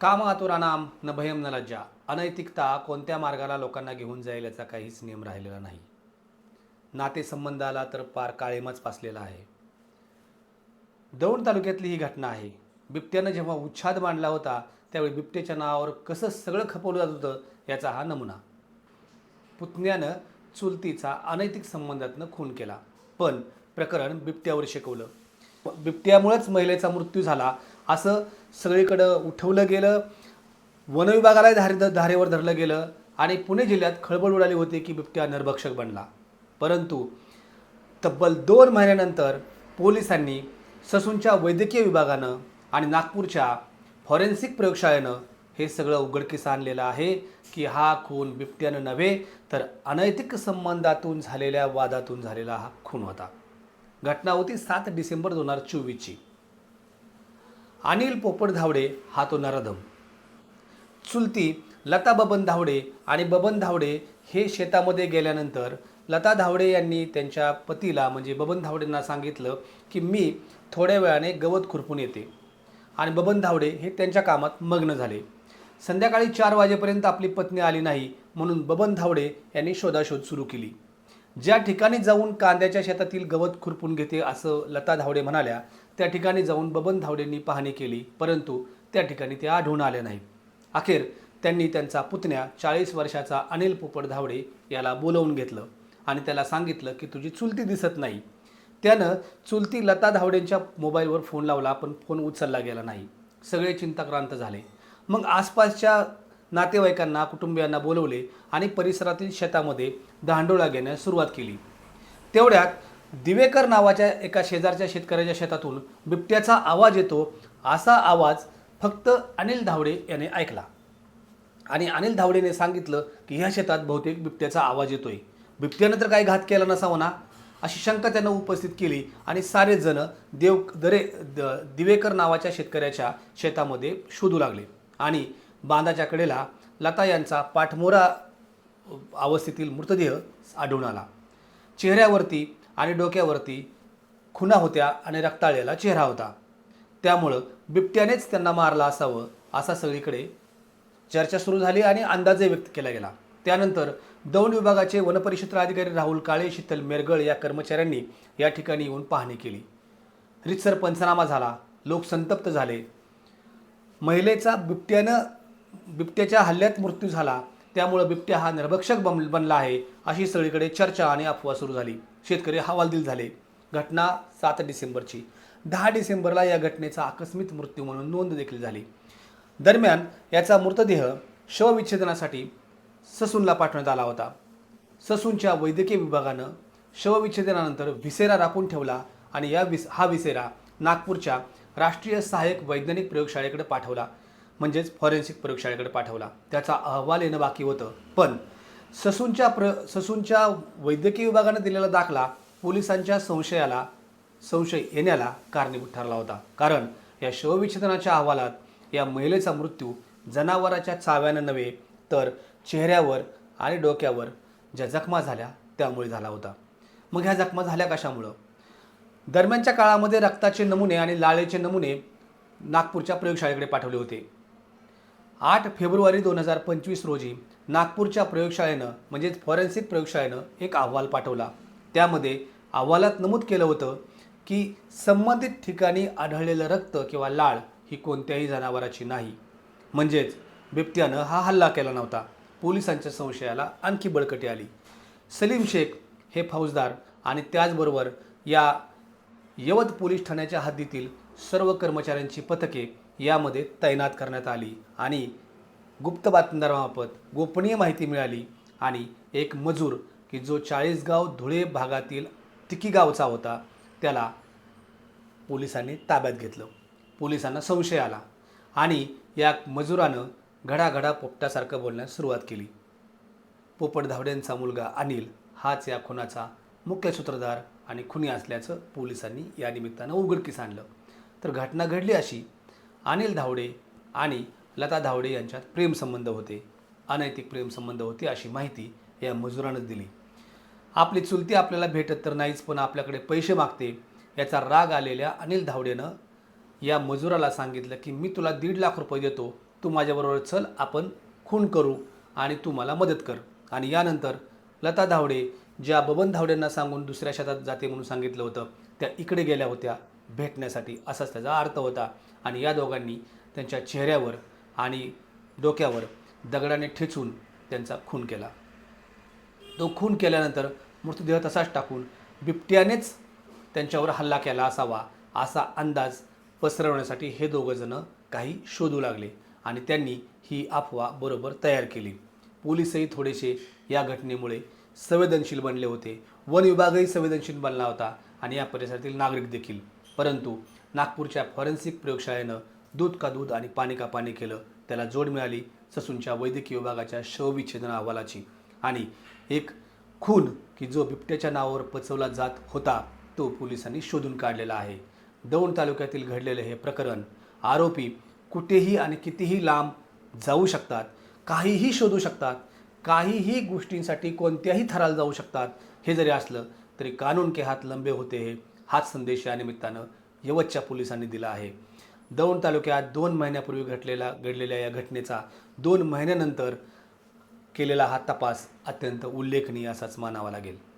काम न भयम न लज्जा. अनैतिकता कोणत्या मार्गाला लोकांना घेऊन जाईल याचा काहीच नियम राहिलेला नाही. नातेसंबंधाला तर पार काळेमाच पासलेला आहे. दौंड तालुक्यातली ही घटना आहे. बिबट्यानं जेव्हा उच्छाद मांडला होता त्यावेळी बिबट्याच्या नावावर कसं सगळं खपवलं जात होतं याचा हा नमुना. पुतण्यानं चुलतीचा अनैतिक संबंधातनं खून केला. पण प्रकरण बिबट्यावर शिकवलं. बिबट्यामुळेच महिलेचा मृत्यू झाला असं सगळीकडं उठवलं गेलं वनविभागालाही धारे धारेवर धरलं गेलं आणि पुणे जिल्ह्यात खळबळ उडाली होती की बिबट्या नरभक्षक बनला. परंतु तब्बल दोन महिन्यानंतर पोलिसांनी ससूनच्या वैद्यकीय विभागानं आणि नागपूरच्या फॉरेन्सिक प्रयोगशाळेनं हे सगळं उघडकीस आणलेलं आहे की हा खून बिबट्यानं नव्हे तर अनैतिक संबंधातून झालेल्या वादातून झालेला हा खून होता. घटना होती सात डिसेंबर दोन हजार चोवीसची. अनिल पोपट धावडे हा तो नरधम. चुलती लता बबन धावडे आणि बबन धावडे हे शेतामध्ये गेल्यानंतर लता धावडे यांनी त्यांच्या पतीला म्हणजे बबन धावडेंना सांगितलं की मी थोड्या वेळाने गवत खुरपून येते. आणि बबन धावडे हे त्यांच्या कामात मग्न झाले. संध्याकाळी चार वाजेपर्यंत आपली पत्नी आली नाही म्हणून बबन धावडे यांनी शोधाशोध सुरू केली. ज्या ठिकाणी जाऊन कांद्याच्या शेतातील गवत खुरपून घेते असं लता धावडे म्हणाल्या त्या ठिकाणी जाऊन बबन धावडेंनी पाहणी केली परंतु त्या ठिकाणी ते आढळून आले नाही. अखेर त्यांनी त्यांचा पुतण्या चाळीस वर्षाचा अनिल पोपट धावडे याला बोलवून घेतलं आणि त्याला सांगितलं की तुझी चुलती दिसत नाही. त्यानं चुलती लता धावडेंच्या मोबाईलवर फोन लावला पण फोन उचलला गेला नाही. सगळे चिंताक्रांत झाले. मग आसपासच्या नातेवाईकांना कुटुंबियांना बोलवले आणि परिसरातील शेतामध्ये दांडोळा घेण्यास सुरुवात केली. तेवढ्यात दिवेकर नावाच्या एका शेजारच्या शेतकऱ्याच्या शेतातून बिबट्याचा आवाज येतो असा आवाज फक्त अनिल धावडे याने ऐकला. आणि अनिल धावडेने सांगितलं की ह्या शेतात बहुतेक बिबट्याचा आवाज येतोय. बिबट्यानं तर काही घात केला नसावा ना? अशी शंका त्यानं उपस्थित केली आणि सारेजण देव दरे द- दिवेकर नावाच्या शेतकऱ्याच्या शेतामध्ये शोधू लागले. आणि बांधाच्या कडेला लता यांचा पाठमोरा अवस्थेतील मृतदेह आढळून आला. चेहऱ्यावरती आणि डोक्यावरती खुणा होत्या आणि रक्ताळलेला चेहरा होता. त्यामुळं बिबट्यानेच त्यांना मारला असावं असा सगळीकडे चर्चा सुरू झाली आणि अंदाजही व्यक्त केला गेला. त्यानंतर दौंड विभागाचे वनपरिक्षेत्र अधिकारी राहुल काळे शीतल मेरगळ या कर्मचाऱ्यांनी या ठिकाणी येऊन पाहणी केली. रितसर पंचनामा झाला. लोक संतप्त झाले. महिलेचा बिबट्यानं बिबट्याच्या हल्ल्यात मृत्यू झाला. त्यामुळं बिबट्या हा नरभक्षक बन बनला आहे अशी सगळीकडे चर्चा आणि अफवा सुरू झाली. शेतकरी हवालदिल झाले. घटना सात डिसेंबरची. दहा डिसेंबरला या घटनेचा आकस्मिक मृत्यू म्हणून नोंद देखील झाली. दरम्यान याचा मृतदेह शवविच्छेदनासाठी ससूनला पाठवण्यात आला होता. ससूनच्या वैद्यकीय विभागानं शवविच्छेदनानंतर विसेरा राखून ठेवला आणि या विस हा विसेरा नागपूरच्या राष्ट्रीय सहाय्यक वैज्ञानिक प्रयोगशाळेकडे पाठवला. म्हणजेच फॉरेन्सिक प्रयोगशाळेकडे पाठवला. त्याचा अहवाल येणं बाकी होतं. पण ससूनच्या प्र ससूनच्या वैद्यकीय विभागानं दिलेला दाखला पोलिसांच्या संशयाला संशय येण्याला कारणीभूत ठरला होता. कारण या शवविच्छेदनाच्या अहवालात या महिलेचा मृत्यू जनावराच्या चाव्यानं नव्हे तर चेहऱ्यावर आणि डोक्यावर ज्या जखमा झाल्या त्यामुळे झाला होता. मग ह्या जखमा झाल्या कशामुळं? दरम्यानच्या काळामध्ये रक्ताचे नमुने आणि लाळेचे नमुने नागपूरच्या प्रयोगशाळेकडे पाठवले होते. आठ फेब्रुवारी दोन हजार पंचवीस रोजी नागपूरच्या प्रयोगशाळेनं म्हणजेच फॉरेन्सिक प्रयोगशाळेनं एक अहवाल पाठवला. त्यामध्ये अहवालात नमूद केलं होतं की संबंधित ठिकाणी आढळलेलं रक्त किंवा लाळ ही कोणत्याही जनावराची नाही. म्हणजेच बिबट्यानं हा हल्ला केला नव्हता. पोलिसांच्या संशयाला आणखी बळकटी आली. सलीम शेख हे फौजदार आणि त्याचबरोबर या यवत पोलीस ठाण्याच्या हद्दीतील सर्व कर्मचाऱ्यांची पथके यामध्ये तैनात करण्यात आली आणि गुप्त बातमीदारामार्फत गोपनीय माहिती मिळाली आणि एक मजूर की जो चाळीसगाव धुळे भागातील तिकी गावचा होता त्याला पोलिसांनी ताब्यात घेतलं. पोलिसांना संशय आला आणि या मजुरानं घडाघडा पोपटासारखं बोलण्यास सुरुवात केली. पोपट धावड्यांचा मुलगा अनिल हाच या खुनाचा मुख्य सूत्रधार आणि खुनी असल्याचं पोलिसांनी या निमित्तानं उघडकीस आणलं. तर घटना घडली अशी अनिल धावडे आणि लता धावडे यांच्यात प्रेमसंबंध होते अनैतिक प्रेमसंबंध होते अशी माहिती या मजुरानं दिली. आपली चुलती आपल्याला भेटत तर नाहीच पण आपल्याकडे पैसे मागते याचा राग आलेल्या अनिल धावडेनं या मजुराला सांगितलं की मी तुला दीड लाख रुपये देतो तू माझ्याबरोबर चल आपण खून करू आणि तू मला मदत कर. आणि यानंतर लता धावडे ज्या बबन धावडेंना सांगून दुसऱ्या शेतात जाते म्हणून सांगितलं होतं त्या इकडे गेल्या होत्या. भेटण्यासाठी असाच त्याचा अर्थ होता. आणि या दोघांनी त्यांच्या चेहऱ्यावर आणि डोक्यावर दगडाने ठेचून त्यांचा खून केला. तो खून केल्यानंतर मृतदेह तसाच टाकून बिबट्यानेच त्यांच्यावर हल्ला केला असावा असा अंदाज पसरवण्यासाठी हे दोघंजणं काही शोधू लागले आणि त्यांनी ही अफवा बरोबर तयार केली. पोलिसही थोडेसे या घटनेमुळे संवेदनशील बनले होते. वन विभागही संवेदनशील बनला होता आणि या परिसरातील नागरिक देखील परंतु नागपूरच्या फॉरेन्सिक प्रयोगशाळेनं दूध का दूध आणि पाणी का पाणी केलं त्याला जोड मिळाली ससूनच्या वैद्यकीय विभागाच्या शवविच्छेदन अहवालाची. आणि एक खून की जो बिबट्याच्या नावावर पचवला जात होता तो पोलिसांनी शोधून काढलेला आहे. दौंड तालुक्यातील घडलेले हे प्रकरण आरोपी कुठेही आणि कितीही लांब जाऊ शकतात काहीही शोधू शकतात काहीही गोष्टींसाठी कोणत्याही थराला जाऊ शकतात हे जरी असलं तरी कानून के हात लंबे होते हे. हाच संदेश या निमित्तानं यवतच्या पोलिसांनी दिला आहे. दौंड तालुक्यात दोन महिन्यापूर्वी घटलेला घडलेल्या या घटनेचा दोन महिन्यानंतर केलेला हा तपास अत्यंत उल्लेखनीय असाच मानावा लागेल.